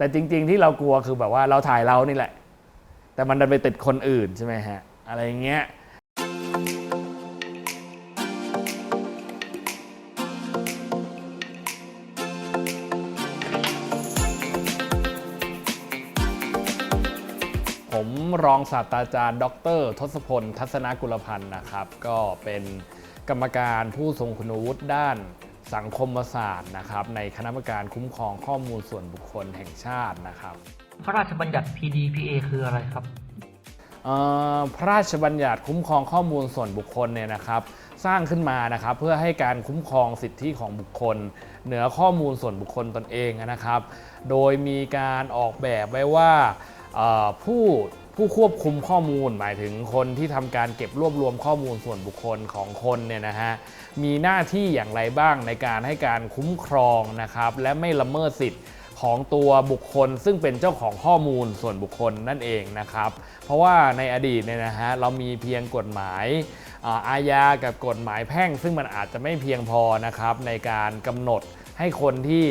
แต่จริง ๆ ที่เรากลัวคือแบบว่าเราถ่ายเรานี่แหละ แต่มันดันไปติดคนอื่นใช่ไหมฮะ อะไรอย่างเงี้ยผมรองศาสตราจารย์ ดร ทศพล ทัศนกุลพันธ์นะครับ ก็เป็นกรรมการผู้ทรงคุณวุฒิด้าน สังคมศาสตร์นะครับในคณะกรรมการคุ้มครองข้อมูลส่วนบุคคลแห่งชาตินะครับ พระราชบัญญัติ PDPA คืออะไรครับเอ่อพระราชบัญญัติคุ้มครองข้อมูลส่วนบุคคลเนี่ยนะครับ สร้างขึ้นมานะครับเพื่อให้การคุ้มครองสิทธิของบุคคล เหนือข้อมูลส่วนบุคคลตนเองนะครับ โดยมีการออกแบบไว้ว่าเอ่อผู้ ผู้ควบคุมข้อมูลหมายถึงคนที่ทำการเก็บรวบรวมข้อมูลส่วนบุคคลของคนเนี่ยนะฮะมีหน้าที่อย่างไรบ้างในการให้การคุ้มครองนะครับและไม่ละเมิดสิทธิ์ของตัวบุคคลซึ่งเป็นเจ้าของข้อมูลส่วนบุคคลนั่นเองนะครับ เพราะว่าในอดีตเนี่ยนะฮะเรามีเพียงกฎหมายอาอาญากับกฎหมายแพ่ง ซึ่งมันอาจจะไม่เพียงพอนะครับในการกำหนดให้คนที่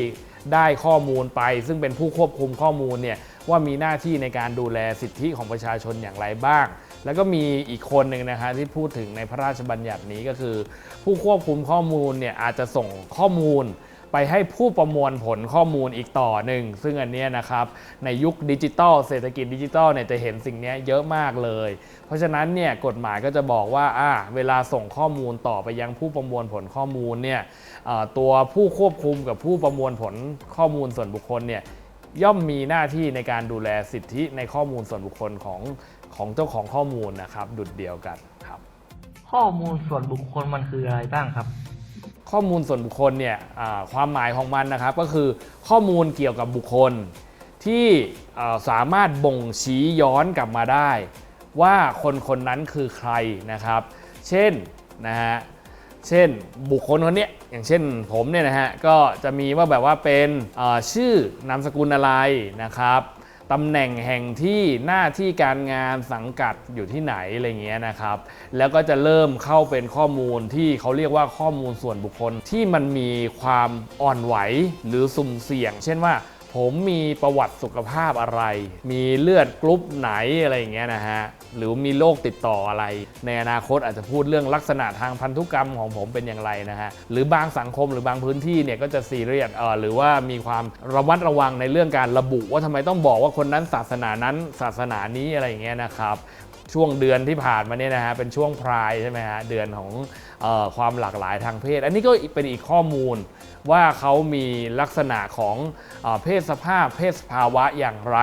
ได้ข้อมูลไป ซึ่งเป็นผู้ควบคุมข้อมูลเนี่ยว่ามีหน้าที่ในการดูแลสิทธิของประชาชนอย่างไรบ้าง แล้วก็มีอีกคนหนึ่งนะฮะที่พูดถึงในพระราชบัญญัตินี้ก็คือ ผู้ควบคุมข้อมูลเนี่ยอาจจะส่งข้อมูล ไปให้ผู้ประมวลผลข้อมูลอีกต่อหนึ่ง ซึ่งอันนี้นะครับ ในยุคดิจิตอลเศรษฐกิจดิจิตอลเนี่ยจะเห็นสิ่งนี้เยอะมากเลย เพราะฉะนั้นเนี่ยกฎหมายก็จะบอกว่าอ่าเวลาส่งข้อมูลต่อไปยังผู้ประมวลผลข้อมูลเนี่ยตัวผู้ควบคุมกับผู้ประมวลผลข้อมูลส่วนบุคคลเนี่ยย่อมมีหน้าที่ในการดูแลสิทธิในข้อมูลส่วนบุคคลของของเจ้าของข้อมูลนะครับดุดเดียวกันครับ ข้อมูลส่วนบุคคลมันคืออะไรบ้างครับ ข้อมูลส่วนบุคคลเนี่ยความหมายของมันนะครับก็คือข้อมูลเกี่ยวกับบุคคลที่สามารถบ่งชี้ย้อนกลับมาได้ ว่าคนคนนั้นคือใครนะครับ เช่นนะฮะเช่นบุคคลคนนี้อย่างเช่นผมเนี่ยนะฮะก็จะมีว่าแบบว่าเป็นชื่อนามสกุลอะไรนะครับ ตำแหน่งแห่งที่หน้าที่การงานสังกัดอยู่ที่ไหนอะไรเงี้ยนะครับ แล้วก็จะเริ่มเข้าเป็นข้อมูลที่เขาเรียกว่าข้อมูลส่วนบุคคลที่มันมีความอ่อนไหวหรือสุ่มเสี่ยง เช่นว่า ผมมีประวัติสุขภาพอะไร มีเลือดกรุ๊ปไหนอะไรอย่างเงี้ยนะฮะ หรือมีโรคติดต่ออะไร ในอนาคตอาจจะพูดเรื่องลักษณะทางพันธุกรรมของผมเป็นอย่างไรนะฮะ หรือบางสังคมหรือบางพื้นที่เนี่ยก็จะซีเรียสเออหรือว่ามีความระมัดระวังในเรื่องการระบุว่าทำไมต้องบอกว่าคนนั้นศาสนานั้นศาสนานี้อะไรอย่างเงี้ยนะครับช่วงเดือนที่ผ่านมาเนี่ยนะฮะเป็นช่วงพรายใช่ไหมฮะเดือนของออความหลากหลายทางเพศ อันนี้ก็เป็นอีกข้อมูล ว่าเขามีลักษณะของเพศสภาพเพศภาวะอย่างไร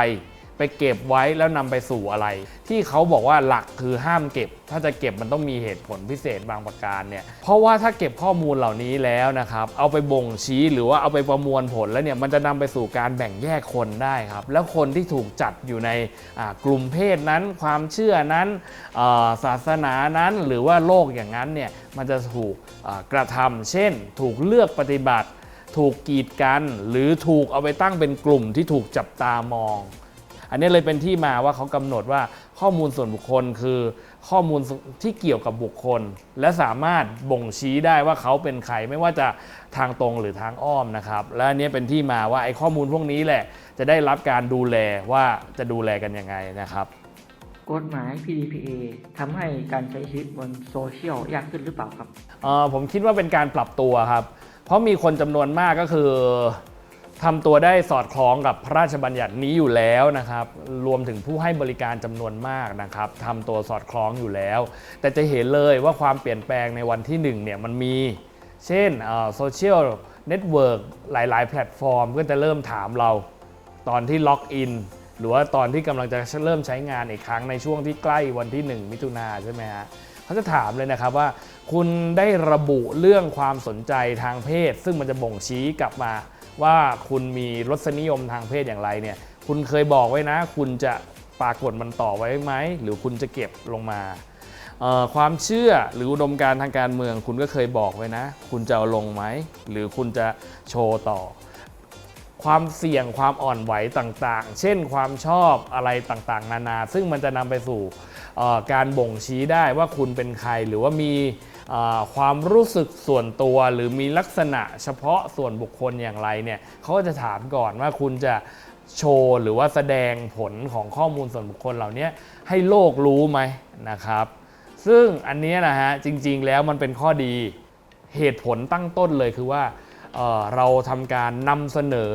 ไปเก็บไว้แล้วนำไปสู่อะไร ที่เขาบอกว่าหลักคือห้ามเก็บ ถ้าจะเก็บมันต้องมีเหตุผลพิเศษบางประการเนี่ยเพราะว่าถ้าเก็บข้อมูลเหล่านี้แล้วนะครับเอาไปบ่งชี้หรือว่าเอาไปประมวลผลแล้วเนี่ยมันจะนำไปสู่การแบ่งแยกคนได้ครับแล้วคนที่ถูกจัดอยู่ในกลุ่มเพศนั้น ความเชื่อนั้นศาสนานั้นหรือว่าโลกอย่างนั้นเนี่ยมันจะถูกกระทำเช่น ถูกเลือกปฏิบัติ ถูกกีดกัน หรือถูกเอาไปตั้งเป็นกลุ่มที่ถูกจับตามอง อันนี้เลยเป็นที่มาว่าเขากำหนดว่าข้อมูลส่วนบุคคลคือข้อมูลที่เกี่ยวกับบุคคล และสามารถบ่งชี้ได้ว่าเขาเป็นใครไม่ว่าจะทางตรงหรือทางอ้อมนะครับ และอันนี้เป็นที่มาว่าไอ้ข้อมูลพวกนี้แหละ จะได้รับการดูแลว่าจะดูแลกันยังไงนะครับกฎหมาย PDPA ทำให้การใช้ชีวิตบนโซเชียลยากขึ้นหรือเปล่าครับเอ่อผมคิดว่าเป็นการปรับตัวครับ เพราะมีคนจำนวนมากก็คือ ทำตัวได้สอดคล้องกับพระราชบัญญัตินี้อยู่แล้วนะครับ รวมถึงผู้ให้บริการจำนวนมากนะครับทำตัวสอดคล้องอยู่แล้ว แต่จะเห็นเลยว่าความเปลี่ยนแปลงในวันที่หนึ่งเนี่ยมันมี เช่นโซเชียลเน็ตเวิร์กหลาย ๆ แพลตฟอร์ม ก็จะเริ่มถามเราตอนที่ล็อกอินหรือว่าตอนที่กำลังจะเริ่มใช้งานอีกครั้งในช่วงที่ใกล้วันที่ 1 มิถุนาใช่ไหมฮะเขาจะถามเลยนะครับว่า คุณได้ระบุเรื่องความสนใจทางเพศ ซึ่งมันจะบ่งชี้กลับมา ว่าคุณมีรสนิยมทางเพศอย่างไรเนี่ยคุณเคยบอกไว้นะ คุณจะปรากฏมันต่อไว้ไหม หรือคุณจะเก็บลงมา ความเชื่อหรืออุดมการทางการเมือง คุณก็เคยบอกไว้นะ คุณจะเอาลงไหม หรือคุณจะโชว์ต่อ ความเสี่ยงความอ่อนไหวต่างๆ เช่นความชอบอะไรต่างๆ นานา ซึ่งมันจะนำไปสู่การบ่งชี้ได้ว่าคุณเป็นใครหรือว่ามี ความรู้สึกส่วนตัวหรือมีลักษณะเฉพาะส่วนบุคคลอย่างไรเนี่ยเขาก็จะถามก่อนว่าคุณจะโชว์หรือว่าแสดงผลของข้อมูลส่วนบุคคลเหล่านี้ให้โลกรู้ไหมนะครับ ซึ่งอันนี้นะฮะจริงๆแล้วมันเป็นข้อดีเหตุผลตั้งต้นเลยคือว่าเเราทำการนำเสนอ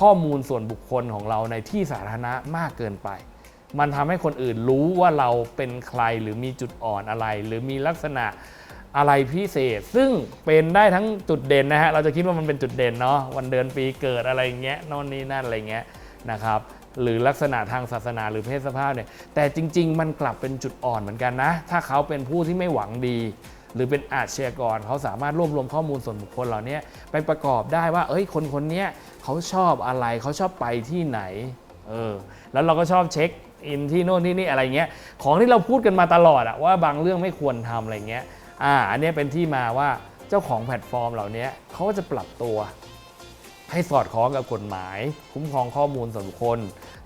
ข้อมูลส่วนบุคคลของเราในที่สาธารณะมากเกินไป มันทำให้คนอื่นรู้ว่าเราเป็นใครหรือมีจุดอ่อนอะไร หรือมีลักษณะ อะไรพิเศษ ซึ่งเป็นได้ทั้งจุดเด่นนะฮะเราจะคิดว่ามันเป็นจุดเด่นเนาะวันเดือนปีเกิดอะไรเงี้ยโนอนนี่นั่นอะไรเงี้ยนะครับหรือลักษณะทางศาสนาหรือเพศสภาพเนี่ยแต่จริง ๆ มันกลับเป็นจุดอ่อนเหมือนกันนะ ถ้าเขาเป็นผู้ที่ไม่หวังดี หรือเป็นอาชญากรเขาสามารถรวบรวมข้อมูลส่วนบุคคลเหล่านี้ไปประกอบได้ว่าเอ้ยคนคนเนี้ยเขาชอบอะไรเขาชอบไปที่ไหนเออแล้วเราก็ชอบเช็คอินที่โน่นที่นี่อะไรเงี้ยของที่เราพูดกันมาตลอดอะว่าบางเรื่องไม่ควรทำอะไรเงี้ย อ่าอันนี้เป็นที่มาว่าเจ้าของแพลตฟอร์มเหล่านี้เขาก็จะปรับตัว ให้สอดคล้องกับกฎหมาย คุ้มครองข้อมูลส่วนบุคคล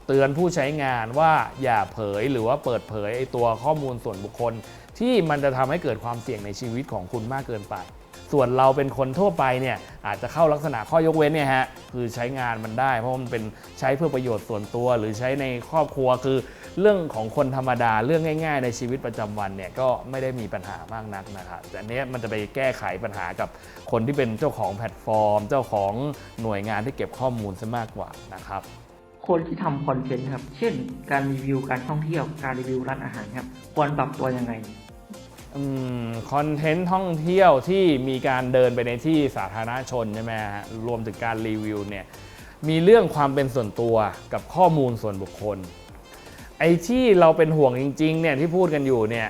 เตือนผู้ใช้งานว่าอย่าเผยหรือว่าเปิดเผยไอตัวข้อมูลส่วนบุคคล ที่มันจะทำให้เกิดความเสี่ยงในชีวิตของคุณมากเกินไป ส่วนเราเป็นคนทั่วไปเนี่ยอาจจะเข้าลักษณะข้อยกเว้นเนี่ยฮะคือใช้งานมันได้ เพราะมันเป็นใช้เพื่อประโยชน์ส่วนตัว หรือใช้ในครอบครัวคือเรื่องของคนธรรมดาเรื่องง่าย ๆ ในชีวิตประจำวันเนี่ยก็ไม่ได้มีปัญหามากนักนะครับแต่เนี้ยมันจะไปแก้ไขปัญหากับคนที่เป็นเจ้าของแพลตฟอร์ม เจ้าของหน่วยงานที่เก็บข้อมูลซะมากกว่านะครับคนที่ทำคอนเทนต์ครับ เช่น การรีวิวการท่องเที่ยว การรีวิวร้านอาหารครับ ควรปรับตัวยังไง คอนเทนต์ท่องเที่ยวที่มีการเดินไปในที่สาธารณชนใช่ไหมฮะรวมถึงการรีวิวเนี่ยมีเรื่องความเป็นส่วนตัวกับข้อมูลส่วนบุคคล ไอ้ที่เราเป็นห่วงจริงๆเนี่ยที่พูดกันอยู่เนี่ย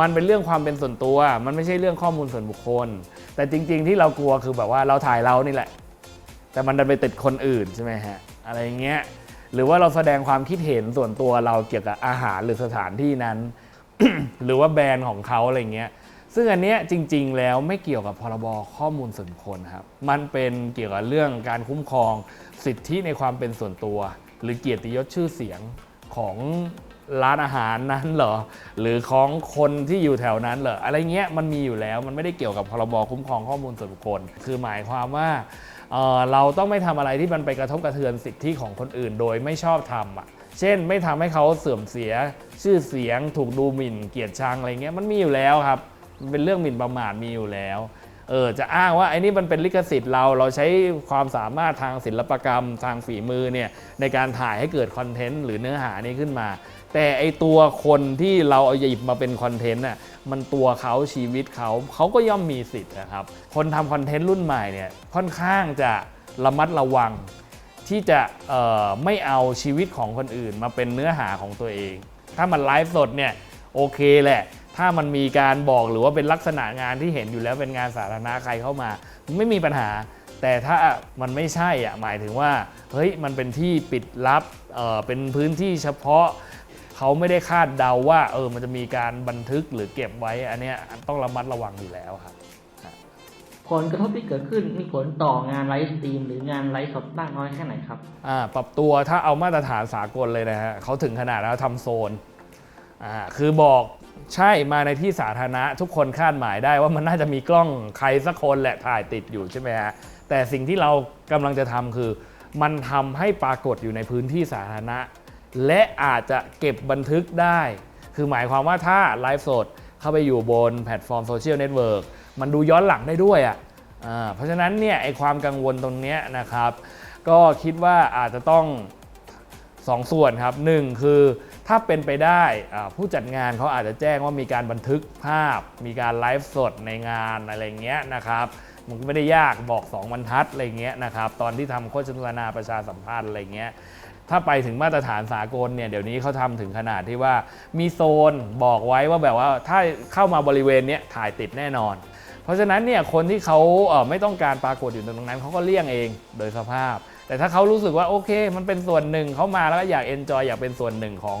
มันเป็นเรื่องความเป็นส่วนตัว มันไม่ใช่เรื่องข้อมูลส่วนบุคคล แต่จริง ๆ ที่เรากลัวคือแบบว่าเราถ่ายเรานี่แหละ แต่มันดันไปติดคนอื่นใช่ไหมฮะอะไรเงี้ยหรือว่าเราแสดงความคิดเห็นส่วนตัวเราเกี่ยวกับอาหารหรือสถานที่นั้น หรือว่าแบรนด์ของเขาอะไรเงี้ยซึ่งอันเนี้ยจริง ๆ แล้วไม่เกี่ยวกับพรบข้อมูลส่วนบุคคลครับมันเป็นเกี่ยวกับเรื่องการคุ้มครองสิทธิในความเป็นส่วนตัว หรือเกียรติยศชื่อเสียงของร้านอาหารนั้นเหรอ หรือของคนที่อยู่แถวนั้นเหรออะไรเงี้ยมันมีอยู่แล้วมันไม่ได้เกี่ยวกับพรบคุ้มครองข้อมูลส่วนบุคคล คือหมายความว่า เเราต้องไม่ทำอะไรที่มันไปกระทบกระเทือนสิทธิของคนอื่น โดยไม่ชอบทำอะเช่น ไม่ทำให้เขาเสื่อมเสียชื่อเสียง ถูกดูหมิ่น เกียดชังอะไรเงี้ยมันมีอยู่แล้วครับมันเป็นเรื่องหมิ่นประมาทมีอยู่แล้ว เออจะอ้างว่าไอ้นี่มันเป็นลิขสิทธิ์เราเราใช้ความสามารถทางศิลปกรรม ทางฝีมือเนี่ยในการถ่ายให้เกิดคอนเทนต์หรือเนื้อหานี้ขึ้นมา แต่ไอตัวคนที่เราเอาหยิบมาเป็นคอนเทนต์น่ะมันตัวเขาชีวิตเขาเขาก็ย่อมมีสิทธิ์นะครับ คนทำคอนเทนต์รุ่นใหม่เนี่ยค่อนข้างจะระมัดระวังที่จะไม่เอาชีวิตของคนอื่นมาเป็นเนื้อหาของตัวเอง ถ้ามันไลฟ์สดเนี่ยโอเคแหละ ถ้ามันมีการบอกหรือว่าเป็นลักษณะงานที่เห็นอยู่แล้วเป็นงานสาธารณะใครเข้ามา ไม่มีปัญหา แต่ถ้ามันไม่ใช่อะหมายถึงว่าเฮ้ยมันเป็นที่ปิดลับเอ่อเป็นพื้นที่เฉพาะเขาไม่ได้คาดเดาว่าเออมันจะมีการบันทึกหรือเก็บไว้อันเนี้ยต้องระมัดระวังอยู่แล้วครับผลกระทบที่เกิดขึ้นมีผลต่องานไลฟ์สตรีมหรืองานไลฟ์สดมากน้อยแค่ไหนครับอ่าปรับตัวถ้าเอามาตรฐานสากลเลยนะฮะเขาถึงขนาดแล้วทำโซนอ่าคือบอก ใช่มาในที่สาธารณะทุกคนคาดหมายได้ว่ามันน่าจะมีกล้องใครสักคนแหละถ่ายติดอยู่ใช่ไหมฮะแต่สิ่งที่เรากำลังจะทำคือ มันทำให้ปรากฏอยู่ในพื้นที่สาธารณะ และอาจจะเก็บบันทึกได้ คือหมายความว่าถ้าไลฟ์สดเข้าไปอยู่บนแพลตฟอร์มโซเชียลเน็ตเวิร์กมันดูย้อนหลังได้ด้วยอะอ่าเพราะฉะนั้นเนี่ยไอความกังวลตรงเนี้ยนะครับ ก็คิดว่าอาจจะต้องสองส่วนครับหนึ่งคือ ถ้าเป็นไปได้ผู้จัดงานเขาอาจจะแจ้งว่ามีการบันทึกภาพ มีการไลฟ์สดในงานอะไรเงี้ยนะครับมันก็ไม่ได้ยากบอก 2 บรรทัดอะไรเงี้ยนะครับตอนที่ทำโฆษณาประชาสัมพันธ์อะไรเงี้ยถ้าไปถึงมาตรฐานสากลเนี่ยเดี๋ยวนี้เขาทำถึงขนาดที่ว่ามีโซนบอกไว้ว่าแบบว่าถ้าเข้ามาบริเวณนี้ถ่ายติดแน่นอน เพราะฉะนั้นเนี่ยคนที่เขาไม่ต้องการปรากฏอยู่ตรงนั้นเขาก็เลี่ยงเองโดยสภาพ แต่ถ้าเขารู้สึกว่าโอเค มันเป็นส่วนหนึ่งเขามาแล้วก็อยากเอนจอยอยากเป็นส่วนหนึ่งของ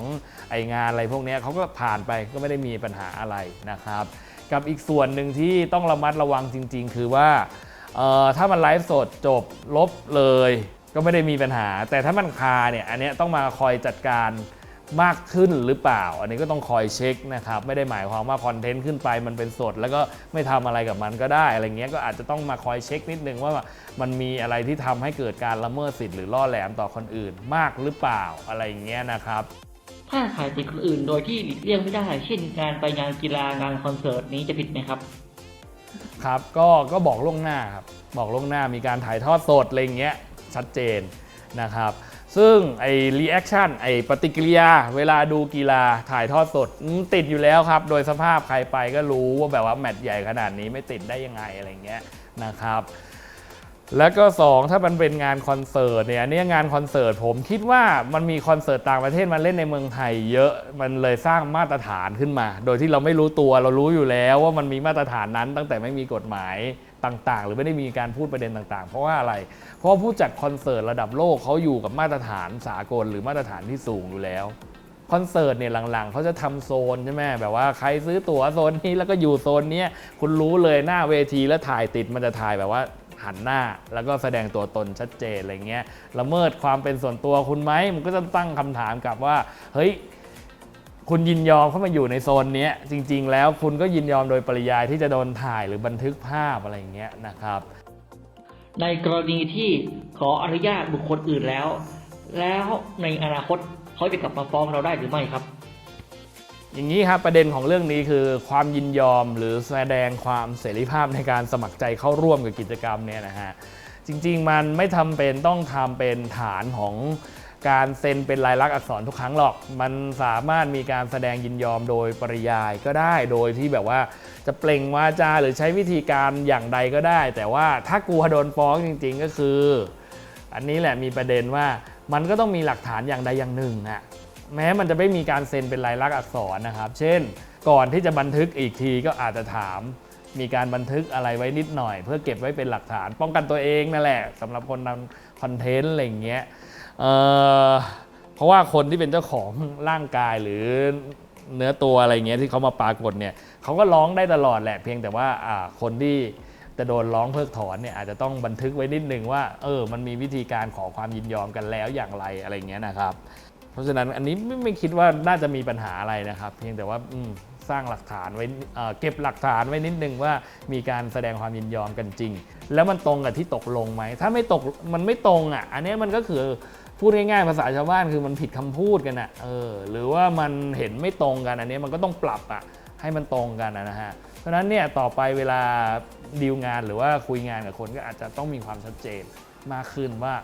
ไองานอะไรพวกนี้เขาก็ผ่านไปก็ไม่ได้มีปัญหาอะไรนะครับ กับอีกส่วนหนึ่งที่ต้องระมัดระวังจริง ๆ คือว่าถ้ามันไลฟ์สดจบลบเลย ก็ไม่ได้มีปัญหา แต่ถ้ามันคาเนี่ยอันนี้ต้องมาคอยจัดการ มากขึ้นหรือเปล่า อันนี้ก็ต้องคอยเช็คนะครับ ไม่ได้หมายความว่าคอนเทนต์ขึ้นไปมันเป็นสด แล้วก็ไม่ทำอะไรกับมันก็ได้อะไรเงี้ยก็อาจจะต้องมาคอยเช็คนิดนึงว่ามันมีอะไรที่ทำให้เกิดการละเมิดสิทธิ์หรือล่อแหลมต่อคนอื่นมากหรือเปล่าอะไรเงี้ยนะครับถ้าถ่ายติดคนอื่นโดยที่หลีกเลี่ยงไม่ได้ เช่นการไปงานกีฬางานคอนเสิร์ตนี้จะผิดไหมครับ ครับก็ก็บอกล่วงหน้าครับบอกล่วงหน้ามีการถ่ายทอดสดอะไรเงี้ยชัดเจนนะครับ ซึ่งไอ้รีแอคชั่นไอ้ปฏิกิริยา เวลาดูกีฬาถ่ายทอดสดติดอยู่แล้วครับ โดยสภาพใครไปก็รู้ว่าแบบว่าแมตช์ใหญ่ขนาดนี้ไม่ติดได้ยังไงอะไรเงี้ยนะครับแล้วก็ 2 ถ้ามันเป็นงานคอนเสิร์ตเนี่ยอันนี้งานคอนเสิร์ตผมคิดว่ามันมีคอนเสิร์ตต่างประเทศมาเล่นในเมืองไทยเยอะมันเลยสร้างมาตรฐานขึ้นมา โดยที่เราไม่รู้ตัวเรารู้อยู่แล้วว่ามันมีมาตรฐานนั้นตั้งแต่ไม่มีกฎหมาย ต่าง ๆ หรือไม่ได้มีการพูดประเด็นต่าง ๆ เพราะว่าอะไร เพราะผู้จัดคอนเสิร์ตระดับโลกเขาอยู่กับมาตรฐานสากลหรือมาตรฐานที่สูงอยู่แล้วคอนเสิร์ตเนี่ยหลังๆเขาจะทำโซนใช่ไหมแบบว่าใครซื้อตั๋วโซนนี้แล้วก็อยู่โซนนี้คุณรู้เลยหน้าเวทีแล้วถ่ายติดมันจะถ่ายแบบว่าหันหน้าแล้วก็แสดงตัวตนชัดเจนอะไรเงี้ยละเมิดความเป็นส่วนตัวคุณไหมมันก็จะตั้งคำถามกลับว่าเฮ้ย คุณยินยอมเข้ามาอยู่ในโซนเนี้ยจริง ๆ แล้วคุณก็ยินยอมโดยปริยายที่จะโดนถ่ายหรือบันทึกภาพอะไรอย่างเงี้ยนะครับ ในกรณีที่ขออนุญาตบุคคลอื่นแล้ว แล้วในอนาคตเขาจะกลับมาฟ้องเราได้หรือไม่ครับ อย่างนี้ครับประเด็นของเรื่องนี้คือความยินยอมหรือแสดงความเสรีภาพในการสมัครใจเข้าร่วมกับกิจกรรมเนี่ยนะฮะจริง ๆ มันไม่ทำเป็นต้องทำเป็นฐานของ การเซ็นเป็นลายลักษณ์อักษรทุกครั้งหรอก มันสามารถมีการแสดงยินยอมโดยปริยายก็ได้ โดยที่แบบว่าจะเปล่งวาจาหรือใช้วิธีการอย่างใดก็ได้ แต่ว่าถ้ากลัวโดนฟ้องจริง ๆ ก็คือ อันนี้แหละมีประเด็นว่ามันก็ต้องมีหลักฐานอย่างใดอย่างหนึ่งอะแม้มันจะไม่มีการเซ็นเป็นลายลักษณ์อักษรนะครับ เช่น ก่อนที่จะบันทึกอีกทีก็อาจจะถาม มีการบันทึกอะไรไว้นิดหน่อย เพื่อเก็บไว้เป็นหลักฐาน ป้องกันตัวเองนั่นแหละสำหรับคนทำคอนเทนต์อะไรอย่างเงี้ย เพราะว่าคนที่เป็นเจ้าของร่างกายหรือเนื้อตัวอะไรเงี้ยที่เขามาปรากฏเนี่ยเขาก็ร้องได้ตลอดแหละเพียงแต่ว่าคนที่จะโดนร้องเพิกถอนเนี่ยอาจจะต้องบันทึกไว้นิดนึงว่าเออมันมีวิธีการขอความยินยอมกันแล้วอย่างไรอะไรเงี้ยนะครับ เพราะฉะนั้นอันนี้ไม่ไม่คิดว่าน่าจะมีปัญหาอะไรนะครับ เพียงแต่ว่าสร้างหลักฐานไว้เเก็บหลักฐานไว้นิดนึงว่ามีการแสดงความยินยอมกันจริง แล้วมันตรงกับที่ตกลงไหมถ้าไม่ตกมันไม่ตรงอะ อันนี้มันก็คือ พูดง่ายๆภาษาชาวบ้านคือมันผิดคำพูดกันอะเออหรือว่ามันเห็นไม่ตรงกันอันเนี้ยมันก็ต้องปรับอะให้มันตรงกันอะนะฮะเพราะฉะนั้นเนี่ยต่อไปเวลาดีลงานหรือว่าคุยงานกับคนก็อาจจะต้องมีความชัดเจนมากขึ้นว่า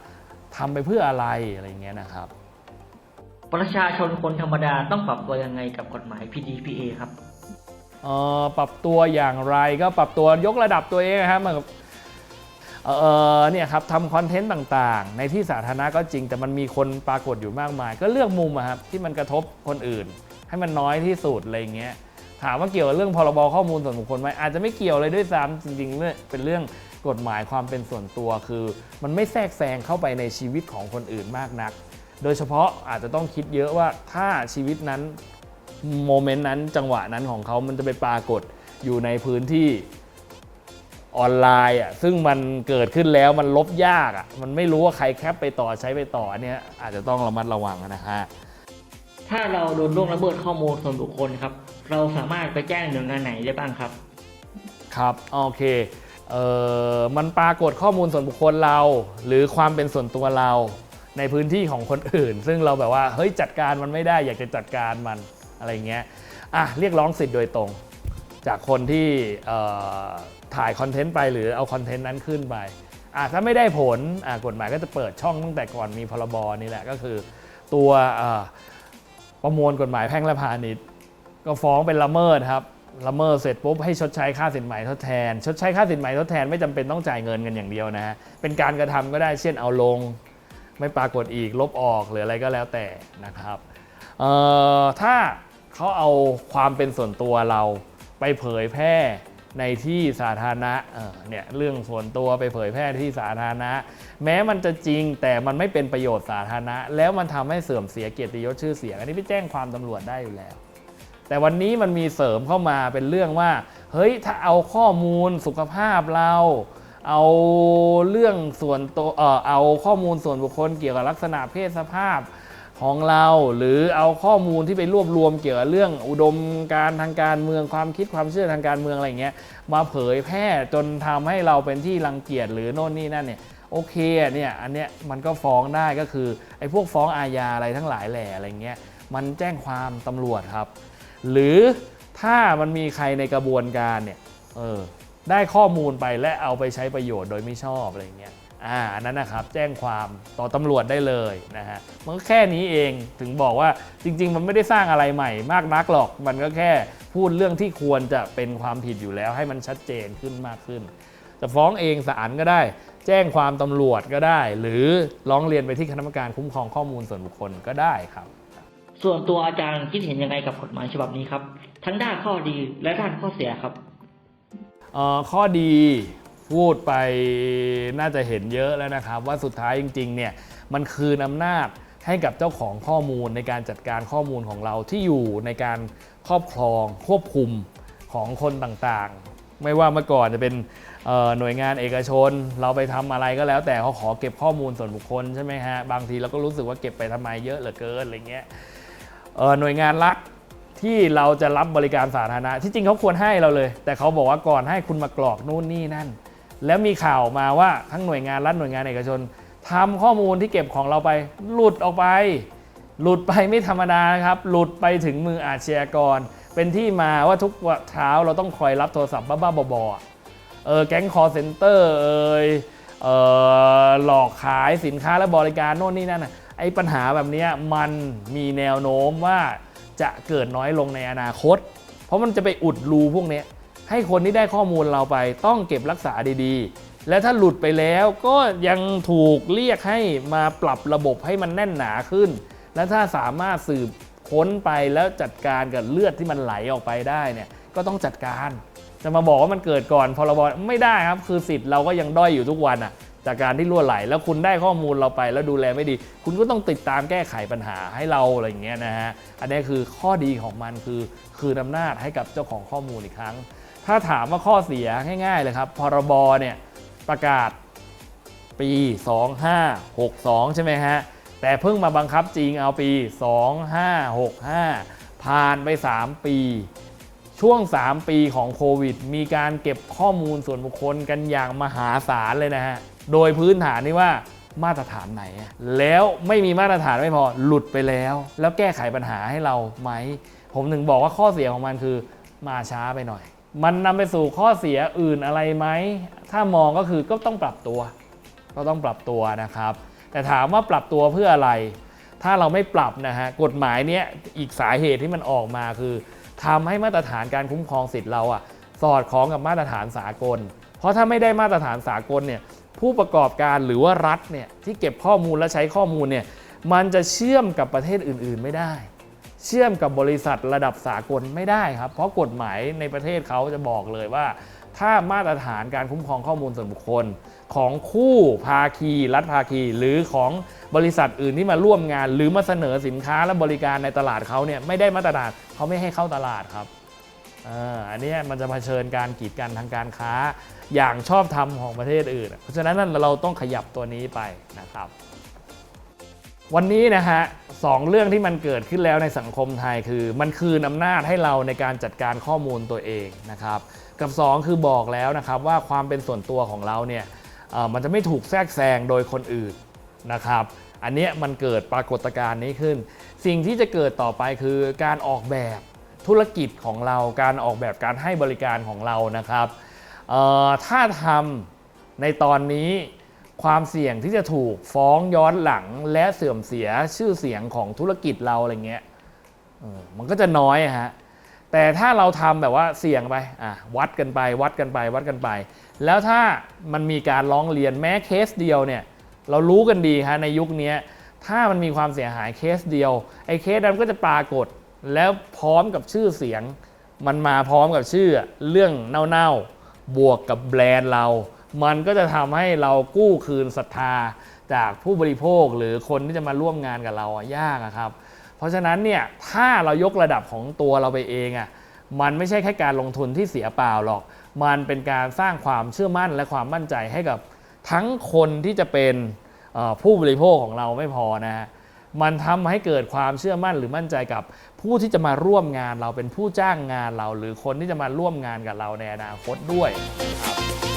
ทำไปเพื่ออะไรอะไรอย่างเงี้ยนะครับ ประชาชนคนธรรมดาต้องปรับตัวยังไงกับกฎหมาย PDPA ครับเอ่อปรับตัวอย่างไรก็ปรับตัวยกระดับตัวเองนะครับ เออเนี่ยครับทำคอนเทนต์ต่างๆ ในที่สาธารณะก็จริง แต่มันมีคนปรากฏอยู่มากมาย ก็เลือกมุมอะครับที่มันกระทบคนอื่น ให้มันน้อยที่สุดอะไรเงี้ยถามว่าเกี่ยวกับเรื่องพรบข้อมูลส่วนบุคคลไหมอาจจะไม่เกี่ยวเลยด้วยซ้ำจริงๆเรื่องเป็นเรื่องกฎหมายความเป็นส่วนตัวคือ มันไม่แทรกแซงเข้าไปในชีวิตของคนอื่นมากนัก โดยเฉพาะอาจจะต้องคิดเยอะว่าถ้าชีวิตนั้นโมเมนต์นั้นจังหวะนั้นของเขามันจะไปปรากฏอยู่ในพื้นที่ ออนไลน์อะซึ่งมันเกิดขึ้นแล้วมันลบยากอะมันไม่รู้ว่าใครแคปไปต่อใช้ไปต่ออันเนี้ยอาจจะต้องระมัดระวังนะฮะถ้าเราโดนล่วงละเมิดข้อมูลส่วนบุคคลครับ เราสามารถไปแจ้งหน่วยงานไหนได้บ้างครับ ครับโอเคเอ่อมันปรากฏข้อมูลส่วนบุคคลเรา หรือความเป็นส่วนตัวเรา ในพื้นที่ของคนอื่น ซึ่งเราแบบว่าเฮ้ยจัดการมันไม่ได้อยากจะจัดการมันอะไรเงี้ยอะเรียกร้องสิทธิ์โดยตรง จากคนที่เอ่อ ถ่ายคอนเทนต์ไปหรือเอาคอนเทนต์นั้นขึ้นไปอะถ้าไม่ได้ผลอะกฎหมายก็จะเปิดช่องตั้งแต่ก่อนมีพรบนี่แหละก็คือ ตัวประมวลกฎหมายแพ่งและพาณิชย์ก็ฟ้องเป็นละเมิดครับละเมิดเสร็จปุ๊บให้ชดใช้ค่าสินไหมทดแทน ชดใช้ค่าสินไหมทดแทนไม่จำเป็นต้องจ่ายเงินกันอย่างเดียวนะฮะเป็นการกระทำก็ได้เช่นเอาลง ไม่ปรากฏอีกลบออกหรืออะไรก็แล้วแต่นะครับถ้าเขาเอาความเป็นส่วนตัวเราไปเผยแพร่ ในที่สาธารณะเออเนี่ยเรื่องส่วนตัวไปเผยแพร่ที่สาธารณะ แม้มันจะจริงแต่มันไม่เป็นประโยชน์สาธารณะ แล้วมันทำให้เสื่อมเสียเกียรติยศชื่อเสียง อันนี้ไปแจ้งความตำรวจได้อยู่แล้ว แต่วันนี้มันมีเสริมเข้ามาเป็นเรื่องว่า เฮ้ยถ้าเอาข้อมูลสุขภาพเรา เอาเรื่องส่วนตัวเอ่อเอาข้อมูลส่วนบุคคลเกี่ยวกับลักษณะเพศสภาพ ของเราหรือเอาข้อมูลที่ไปรวบรวมเกี่ยวกับเรื่องอุดมการทางการเมืองความคิดความเชื่อทางการเมืองอะไรเงี้ยมาเผยแพร่จนทำให้เราเป็นที่รังเกียจหรือโน่นนี่นั่นเนี่ยโอเคเนี่ยอันเนี้ยมันก็ฟ้องได้ก็คือไอ้พวกฟ้องอาญาอะไรทั้งหลายแหล่อะไรเงี้ยมันแจ้งความตำรวจครับ หรือถ้ามันมีใครในกระบวนการเนี่ยเออได้ข้อมูลไปและเอาไปใช้ประโยชน์โดยไม่ชอบอะไรเงี้ย อ่าอันนั้นนะครับแจ้งความต่อตำรวจได้เลยนะฮะมันก็แค่นี้เองถึงบอกว่าจริง ๆ มันไม่ได้สร้างอะไรใหม่มากนักหรอก มันก็แค่พูดเรื่องที่ควรจะเป็นความผิดอยู่แล้ว ให้มันชัดเจนขึ้นมากขึ้น จะฟ้องเองศาลก็ได้ แจ้งความตำรวจก็ได้ หรือร้องเรียนไปที่คณะกรรมการคุ้มครองข้อมูลส่วนบุคคลก็ได้ครับ ส่วนตัวอาจารย์คิดเห็นยังไงกับกฎหมายฉบับนี้ครับ ทั้งด้านข้อดีและด้านข้อเสียครับ เอ่อข้อดี พูดไปน่าจะเห็นเยอะแล้วนะครับ ว่าสุดท้ายจริงๆเนี่ยมันคืนอำนาจให้กับเจ้าของข้อมูลในการจัดการข้อมูลของเราที่อยู่ในการครอบครองควบคุมของคนต่างๆ ไม่ว่าเมื่อก่อนจะเป็นหน่วยงานเอกชน เราไปทำอะไรก็แล้ว แต่เขาขอเก็บข้อมูลส่วนบุคคลใช่ไหมฮะบางทีเราก็รู้สึกว่าเก็บไปทำไมเยอะเหลือเกินอะไรเงี้ยหน่วยงานรัฐที่เราจะรับบริการสาธารณะที่จริงเขาควรให้เราเลย แต่เขาบอกว่าก่อนให้คุณมากรอกนู่นนี่นั่น แล้วมีข่าวมาว่าทั้งหน่วยงานรัฐหน่วยงานเอกชนทำข้อมูลที่เก็บของเราไป หลุดออกไป หลุดไปไม่ธรรมดานะครับ หลุดไปถึงมืออาชญากร เป็นที่มาว่าทุกเช้าเราต้องคอยรับโทรศัพท์บ้าๆบอๆเออแก๊งคอร์เซ็นเตอร์เอยเออหลอกขายสินค้าและบริการโน่นนี่นั่นนะไอ้ปัญหาแบบนี้มันมีแนวโน้มว่าจะเกิดน้อยลงในอนาคต เพราะมันจะไปอุดรูพวกนี้ ให้คนที่ได้ข้อมูลเราไปต้องเก็บรักษาดีๆ และถ้าหลุดไปแล้วก็ยังถูกเรียกให้มาปรับระบบให้มันแน่นหนาขึ้น และถ้าสามารถสืบค้นไปแล้วจัดการกับเลือดที่มันไหลออกไปได้เนี่ยก็ต้องจัดการจะมาบอกว่ามันเกิดก่อนพรบไม่ได้ครับ คือสิทธิ์เราก็ยังด้อยอยู่ทุกวันอะ จากการที่รั่วไหล แล้วคุณได้ข้อมูลเราไป แล้วดูแลไม่ดี คุณก็ต้องติดตามแก้ไขปัญหาให้เราอะไรอย่างเงี้ยนะฮะอันนี้คือข้อดีของมันคือ คืนอำนาจให้กับเจ้าของข้อมูลอีกครั้ง ถ้าถามว่าข้อเสียง่ายๆเลยครับ พรบเนี่ยประกาศปี 2562 ใช่ไหมฮะ แต่เพิ่งมาบังคับจริงเอาปี 2565 ผ่านไป 3 ปี ช่วง 3 ปีของโควิด มีการเก็บข้อมูลส่วนบุคคลกันอย่างมหาศาลเลยนะฮะ โดยพื้นฐานนี่ว่ามาตรฐานไหน แล้วไม่มีมาตรฐานไม่พอหลุดไปแล้ว แล้วแก้ไขปัญหาให้เราไหม ผมถึงบอกว่าข้อเสียของมันคือมาช้าไปหน่อย มันนำไปสู่ข้อเสียอื่นอะไรไหม ถ้ามองก็คือก็ต้องปรับตัว ก็ต้องปรับตัวนะครับ แต่ถามว่าปรับตัวเพื่ออะไร ถ้าเราไม่ปรับนะฮะ กฎหมายเนี้ยอีกสาเหตุที่มันออกมาคือทำให้มาตรฐานการคุ้มครองสิทธิ์เราอะสอดคล้องกับมาตรฐานสากล เพราะถ้าไม่ได้มาตรฐานสากลเนี่ย ผู้ประกอบการหรือว่ารัฐเนี่ยที่เก็บข้อมูลและใช้ข้อมูลเนี่ย มันจะเชื่อมกับประเทศอื่น ๆ ไม่ได้ เชื่อมกับบริษัทระดับสากลไม่ได้ครับ เพราะกฎหมายในประเทศเขาจะบอกเลยว่า ถ้ามาตรฐานการคุ้มครองข้อมูลส่วนบุคคล ของคู่ภาคีรัฐภาคี หรือของบริษัทอื่นที่มาร่วมงาน หรือมาเสนอสินค้าและบริการในตลาดเขาเนี่ยไม่ได้มาตรฐานเขาไม่ให้เข้าตลาดครับอันนี้มันจะเผชิญการกีดกันทางการค้าอย่างชอบธรรมของประเทศอื่น เพราะฉะนั้นเราต้องขยับตัวนี้ไปนะครับ วันนี้นะฮะสองเรื่องที่มันเกิดขึ้นแล้วในสังคมไทยคือ มันคืนอำนาจให้เราในการจัดการข้อมูลตัวเองนะครับ กับ 2 คือบอกแล้วนะครับว่าความเป็นส่วนตัวของเราเนี่ยมันจะไม่ถูกแทรกแซงโดยคนอื่นนะครับ อันนี้มันเกิดปรากฏการณ์นี้ขึ้น สิ่งที่จะเกิดต่อไปคือการออกแบบธุรกิจของเราการออกแบบการให้บริการของเรานะครับเอ่อถ้าทำในตอนนี้ ความเสี่ยงที่จะถูกฟ้องย้อนหลังและเสื่อมเสียชื่อเสียงของธุรกิจเราอะไรเงี้ยมันก็จะน้อยฮะแต่ถ้าเราทำแบบว่าเสี่ยงไปอะวัดกันไป วัดกันไป วัดกันไป แล้วถ้ามันมีการร้องเรียนแม้เคสเดียวเนี่ยเรารู้กันดีฮะในยุคนี้ถ้ามันมีความเสียหายเคสเดียวไอ้เคสนั้นก็จะปรากฏแล้วพร้อมกับชื่อเสียง มันมาพร้อมกับชื่อเรื่องเน่าๆบวกกับแบรนด์เรา มันก็จะทำให้เรากู้คืนศรัทธาจากผู้บริโภคหรือคนที่จะมาร่วมงานกับเราอะยากอะครับ เพราะฉะนั้นเนี่ยถ้าเรายกระดับของตัวเราไปเองอะมันไม่ใช่แค่การลงทุนที่เสียเปล่าหรอก มันเป็นการสร้างความเชื่อมั่นและความมั่นใจให้กับทั้งคนที่จะเป็นผู้บริโภคของเราไม่พอนะฮะมันทำให้เกิดความเชื่อมั่นหรือมั่นใจกับผู้ที่จะมาร่วมงานเราเป็นผู้จ้างงานเรา หรือคนที่จะมาร่วมงานกับเราในอนาคตด้วยครับ